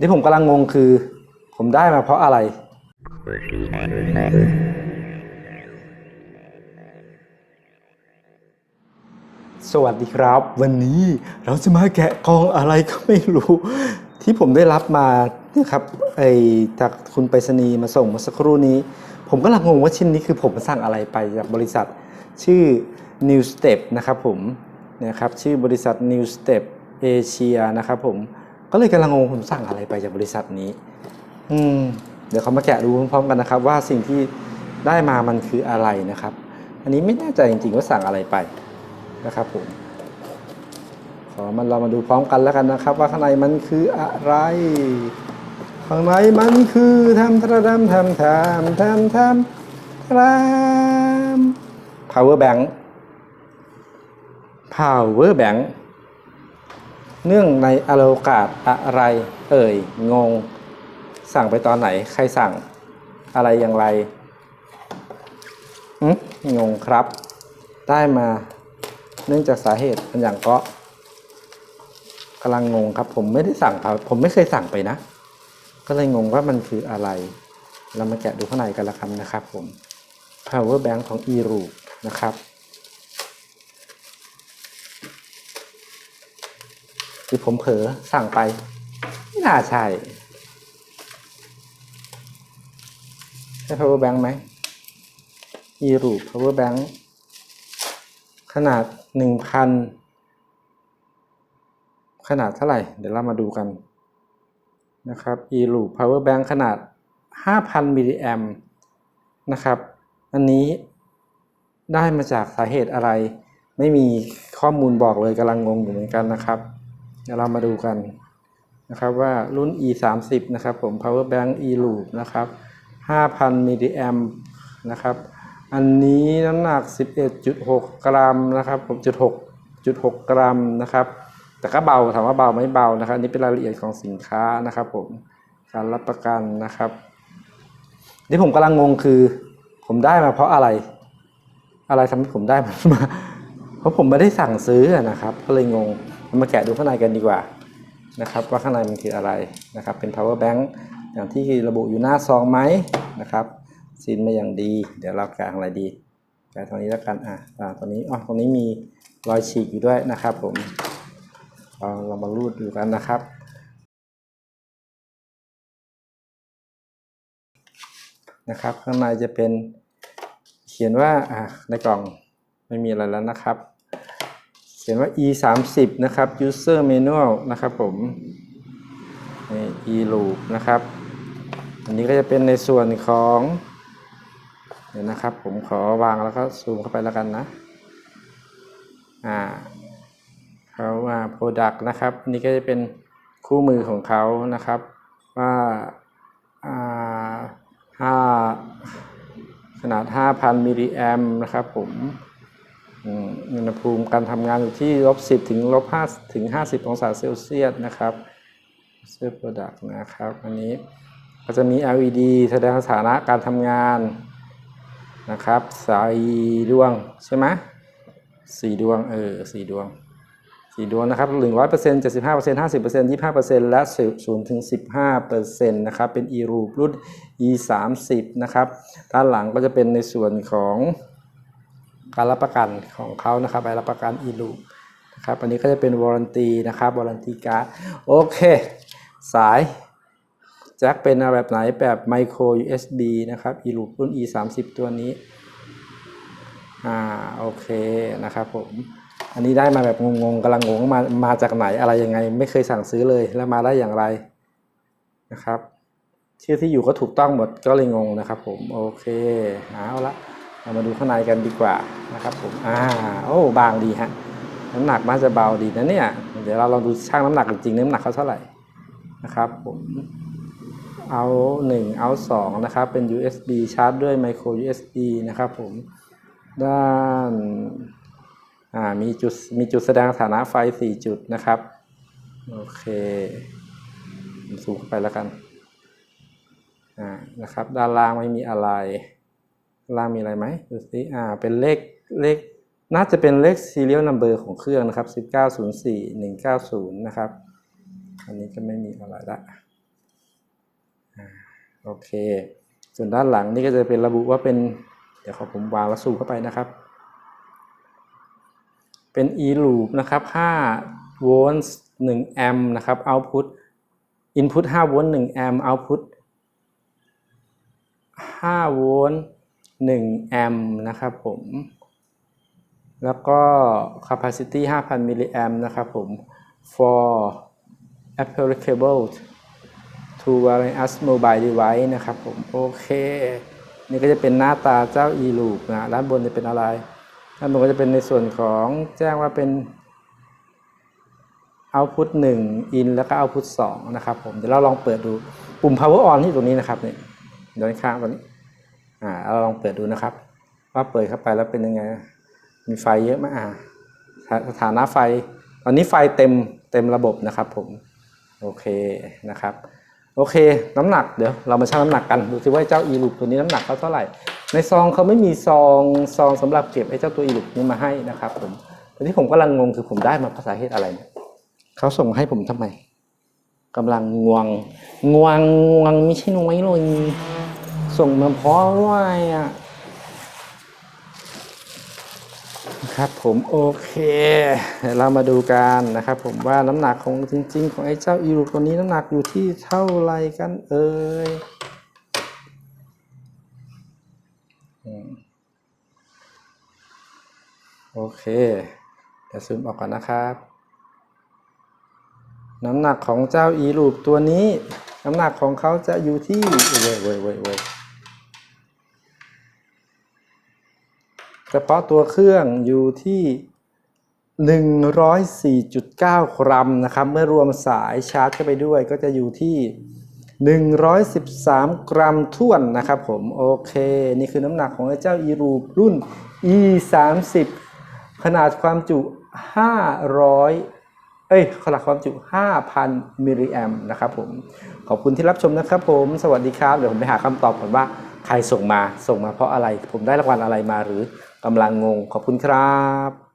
ที่ผมกำลังงงคือ ผมได้มาเพราะอะไร สวัสดีครับ วันนี้เราจะมาแกะกล่องอะไรก็ไม่รู้ ที่ผมได้รับมาเนี่ยครับไอจากคุณไปรษณีย์มาส่งเมาสักครู่นี้ ผมก็ลังงงว่าชิ้นนี้คือผมสั่งอะไรไปจากบริษัท ชื่อ New Step นะครับผมเนี่ยครับชื่อบริษัท New Step Asia นะครับผม ก็เลยกำลังงงผมสั่งอะไรไปจากบริษัทนี้ อืม เดี๋ยวเขามาแกะดูพร้อมกันนะครับ ว่าสิ่งที่ได้มามันคืออะไรนะครับ อันนี้ไม่แน่ใจจริงๆว่าสั่งอะไรไปนะครับผมขอมันเรามาดูพร้อมกันแล้วกันนะครับ ว่าข้างในมันคืออะไร ข้างในมันคือทำทระำทำทำทำทำทำ power bank power bank เนื่องในอโลกาศอะไร เอ่ย งง สั่งไปตอนไหน ใครสั่งอะไรอย่างไรหึงงครับ ได้มาเนื่องจากสาเหตุอันอย่างก็กำลังงงครับ ผมไม่ได้สั่งครับผมไม่เคยสั่งไปนะ ก็เลยงงว่ามันคืออะไร เรามาแกะดูข้างในกันละครับนะครับผม power bank ของ e r o นะครับ ที่ผมเผลอสั่งไปไม่น่าใช่ใช่ power bank ไหม e r o power bank ขนาด1,000ขนาดเท่าไหร่ เดี๋ยวเรามาดูกันนะครับ e r o power bank ขนาด 5,000มิลลิแอมนะครับ อันนี้ได้มาจากสาเหตุอะไร ไม่มีข้อมูลบอกเลยกำลังงงอยู่เหมือนกันนะครับ เดี๋ยวเรามาดูกันนะครับว่ารุ่น e 3 0นะครับผม power bank e loop นะครับ5,000มิลลิแอมนะครับ อันนี้น้ำหนัก 11.6 กรัมนะครับผมจุด6 6 กรัมนะครับ แต่ก็เบาถามว่าเบาไหม่เบานะครับอันนี้เป็นรายละเอียดของสินค้านะครับผมการรับประกันนะครับที่ผมกำลังงงคือ ผมได้มาเพราะอะไร อะไรทำให้ผมได้มาเพราะผมไม่ได้สั่งซื้อนะครับก็เลยงง เรามาแกะดูข้างในกันดีกว่านะครับว่าข้างในมันคืออะไรนะครับ เป็น power bank อย่างที่ระบุอยู่หน้าซองไหมนะครับซีนมาอย่างดี เดี๋ยวเราแกะอะไรดีแกะตรงนี้แล้วกันอะอ่าตรงนี้อ๋อตรงนี้มีรอยฉีกอยู่ด้วยนะครับ ผมเราเรามารูดดูกันนะครับนะครับข้างในจะเป็นเขียนว่าอ่าในกล่องไม่มีอะไรแล้วนะครับ ขียนว่า e 3 0นะครับ user manual นะครับผมนี่ e loop นะครับ อันนี้ก็จะเป็นในส่วนของเดี๋ยวนะครับ ผมขอวางแล้วก็ซูมเข้าไปแล้วกันนะ อ่าเขาว่า product นะครับ นี่ก็จะเป็นคู่มือของเขานะครับ ว่าอ่าห้าขนาด 5,000มิลลิแอมนะครับผม อุณหภูมิการทำงานอยู่ที่ลบ10ถึงลบ5ถึง50องศาเซลเซียสนะครับเสื้อ product นะครับ อันนี้ก็จะมี LED แสดงสถานะการทำงานนะครับสายดวงใช่ไหมสี่ดวงเออสี่ดวงสี่ดวงนะครับหนึ่งร้อยเปอร์เซ็นต์เจ็ดสิบห้าเปอร์เซ็นต์ห้าสิบเปอร์เซ็นต์ยี่ห้าเปอร์เซ็นต์และศูนย์ถึงสิบห้าเปอร์เซ็นต์นะครับเป็น e root รุ่น e สามสิบนะครับด้านหลังก็จะเป็นในส่วนของ การรับประกันของเขานะครับใบรับประกัน e root นะครับอันนี้ก็จะเป็น warranty นะครับ warranty card โอเค สายแจ็คเป็นแบบไหนแบบ micro USB นะครับ e root รุ่น e สามสิบตัวนี้อ่าโอเคนะครับผมอันนี้ได้มาแบบงงๆกำลังงงมามาจากไหนอะไรยังไง ไม่เคยสั่งซื้อเลยแล้วมาได้อย่างไรนะครับชื่อที่อยู่ก็ถูกต้องหมดก็เลยงงนะครับผมโอเคเอาละ เรามาดูข้างในกันดีกว่านะครับผมอ่าโอ้บางดีฮะน้ำหนักน่าจะเบาดีนะเนี่ย เดี๋ยวเราลองดูช่างน้ำหนักจริงๆน้ำหนักเขาเท่าไหร่นะครับผมเอา1เอา2นะครับเป็น USB ชาร์จด้วย micro USB นะครับผมด้านอ่ามีจุดมีจุดแสดงสถานะไฟ 4 จุดนะครับโอเคสูงเข้าไปแล้วกันอ่านะครับ ด้านล่างไม่มีอะไร ล่างมีอะไรไหมดูสิอ่าเป็นเลขเลขน่าจะเป็นเลข serial number ของเครื่องนะครับ 1904190 นะครับ อันนี้ก็ไม่มีอะไรละอ่าโอเค ส่วนด้านหลังนี่ก็จะเป็นระบุว่าเป็น เดี๋ยวขอผมวางแล้วสูบเข้าไปนะครับ เป็น e loop นะครับ5โวลต์1แอมป์นะครับ output input 5โวลต์1แอมป์ output 5โวลต์ 1 แอมป์นะครับผม แล้วก็ capacity 5,000 มิลลิแอมป์นะครับผม for applicable to wireless mobile device นะครับผม โอเค นี่ก็จะเป็นหน้าตาเจ้า e loop นะด้านบนจะเป็นอะไรด้านบนก็จะเป็นในส่วนของแจ้งว่าเป็น output 1 in แล้วก็ output 2 นะครับผม เดี๋ยวเราลองเปิดดู ปุ่ม power on ที่ตรงนี้นะครับเนี่ยด้านข้างตรงนี้ อ่าเราลองเปิดดูนะครับ ว่าเปิดเข้าไปแล้วเป็นยังไง มีไฟเยอะไหมอ่าสถานะไฟ ตอนนี้ไฟเต็มเต็มระบบนะครับผม โอเคนะครับ โอเค น้ำหนักเดี๋ยวเรามาชั่งน้ำหนักกันดูสิว่าเจ้าอีลูปตัวนี้น้ำหนักเขาเท่าไหร่ ในซองเขาไม่มีซองซองสำหรับเก็บไอ้เจ้าตัวอีลูปนี้มาให้นะครับผมแต่ที่ผมกำลังงงคือผมได้มาภาษาเหตุอะไรเนี่ยเขาส่งให้ผมทำไมกำลังงวง งวงงวงไม่ใช่น้อยเลย ส่งมาพราะว่าอะครับผมโอเค เรามาดูกันนะครับผมว่าน้ำหนักของจริง ๆ ของไอ้เจ้าอีรูตัวนี้น้ำหนักอยู่ที่เท่าไรกันเอ่ยอืมโอเคเดี๋ยวซูมออกก่อนนะครับ น้ำหนักของเจ้าอีรูปตัวนี้ น้ำหนักของเขาจะอยู่ที่เว้ยเว้ยเว้ยเว้ย เฉพาะตัวเครื่องอยู่ที่ 104.9 กรัมนะครับ เมื่อรวมสายชาร์จเข้าไปด้วยก็จะอยู่ที่ 113 กรัมท่วนนะครับผม โอเค นี่คือน้ำหนักของไอ้เจ้าอีรูปรุ่น e 3 0ขนาดความจุ 500 เอ้ย ขนาดความจุ 5,000 มิลลิแอมป์นะครับผม ขอบคุณที่รับชมนะครับผม สวัสดีครับ เดี๋ยวผมไปหาคำตอบก่อนว่า ใครส่งมาส่งมาเพราะอะไร ผมได้รางวัลอะไรมาหรือกำลังงงขอบคุณครับ